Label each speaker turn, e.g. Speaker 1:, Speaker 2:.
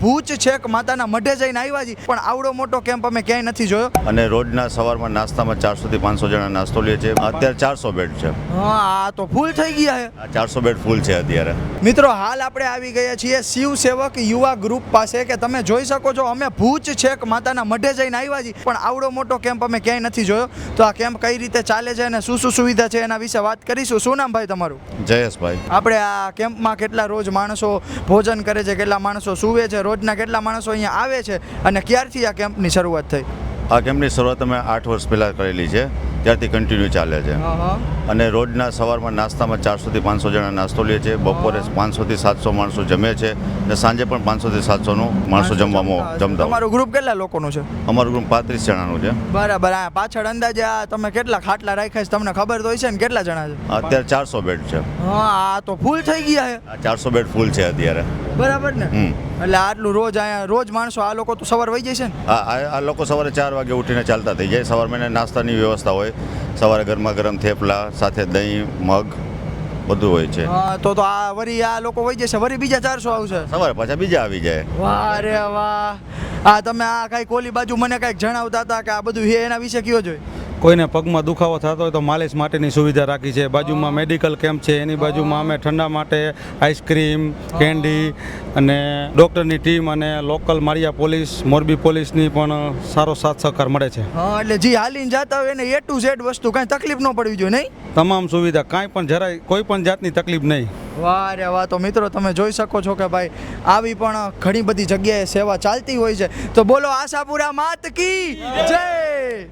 Speaker 1: ભૂચ છેક માતાના મઢે જઈને આવ્યા છીએ પણ આવડો મોટો કેમ્પ અમે ક્યાંય નથી જોયો.
Speaker 2: અને રોજના સવારમાં નાસ્તામાં ચારસોથી પાંચસો જણા નાસ્તો લે છે. અત્યારે ચારસો બેડ છે.
Speaker 1: હા આ તો ફૂલ થઈ ગયા છે
Speaker 2: ચારસો બેડ ફૂલ છે અત્યારે.
Speaker 1: મિત્રો હાલ આપણે આવી ગયા છીએ શિવ સેવક યુવા ગ્રુપ પાસે કે તમે જોઈ શકો છો અમે ભૂચ છેક માતાના મઢે જઈને આવ્યા છીએ પણ આવડો મોટો કેમ્પ અમે ક્યાંય નથી જોયો. તો આ કેમ્પ કઈ રીતે ચાલે છે અને શું શું સુવિધા છે એના વિશે વાત કરીશું. શું નામ ભાઈ તમારું?
Speaker 2: જયેશભાઈ.
Speaker 1: આપણે આ કેમ્પમાં કેટલા રોજ માણસો ભોજન કરે છે કેટલા માણસો સુવે છે રોજના કેટલા માણસો અહીંયા આવે છે અને ક્યારથી આ કેમ્પની શરૂઆત થઈ?
Speaker 2: આ કેમ્પની શરૂઆત અમે આઠ વર્ષ પહેલાં કરેલી છે. ત્યારથી કન્ટિન્યુ ચાલે છે. અને રોજના સવારમાં નાસ્તામાં ચારસોથી પાંચસો જણા નાસ્તો લે છે. બપોરે પાંચસોથી સાતસો માણસો જમે છે અને સાંજે પણ પાંચસોથી સાતસોનું માણસો જમવામાં જમતા અમારું
Speaker 1: તમારું ગ્રુપ કેટલા લોકોનું છે?
Speaker 2: અમારું ગ્રુપ પાંત્રીસ જણાનું છે.
Speaker 1: બરાબર. આ પાછળ અંદાજે આ તમે કેટલા ખાટલા રાખ્યા છે? તમને ખબર તો હશે છે ને કેટલા જણા છે?
Speaker 2: અત્યારે ચારસો બેડ છે.
Speaker 1: હા આ તો ફૂલ થઈ ગયા છે.
Speaker 2: આ ચારસો બેડ ફૂલ છે અત્યારે.
Speaker 1: બરાબર ને?
Speaker 2: હમ.
Speaker 1: એટલે આટલું રોજ અહીંયા રોજ માણસો આ લોકો તો સવાર વહી જાય છે ને?
Speaker 2: આ આ- લોકો સવારે ચાર વાગે ઉઠીને ચાલતા થઈ જાય. સવારે મને નાસ્તાની વ્યવસ્થા હોય. સવારે ગરમા ગરમ થેપલા સાથે દહીં મગ બધું હોય છે.
Speaker 1: હા તો તો આ વરી આ લોકો વહી જશે. વરી બીજા ચારસો આવશે
Speaker 2: સવારે પાછા બીજા આવી જાય.
Speaker 1: વાહ રે વાહ. આ તમે આ કઈ કોલી બાજુ મને કંઈક જણાવતા હતા કે આ બધું હે એના વિશે કયો જોઈએ
Speaker 3: કોઈને પગમાં દુખાવો થતો હોય તો માલિશ માટેની સુવિધા રાખી છે. બાજુમાં મેડિકલ કેમ્પ છે. એની બાજુમાં અમે ઠંડા માટે આઈસ્ક્રીમ કેન્ડી અને ડૉક્ટરની ટીમ અને લોકલ માળિયા પોલીસ મોરબી પોલીસની પણ સારો સાથ સહકાર મળે છે.
Speaker 1: હા એટલે જે હાલીને જતા હોય એને એ ટુ ઝેડ વસ્તુ કાંઈ તકલીફ ન પડવી જોઈએ નહીં?
Speaker 3: તમામ સુવિધા કાંઈ પણ જરાય કોઈ પણ જાતની તકલીફ નહીં.
Speaker 1: વાહ રે વાહ તો મિત્રો તમે જોઈ શકો છો કે ભાઈ આવી પણ ઘણી બધી જગ્યાએ સેવા ચાલતી હોય છે. તો બોલો આશાપુરા માત કી જય!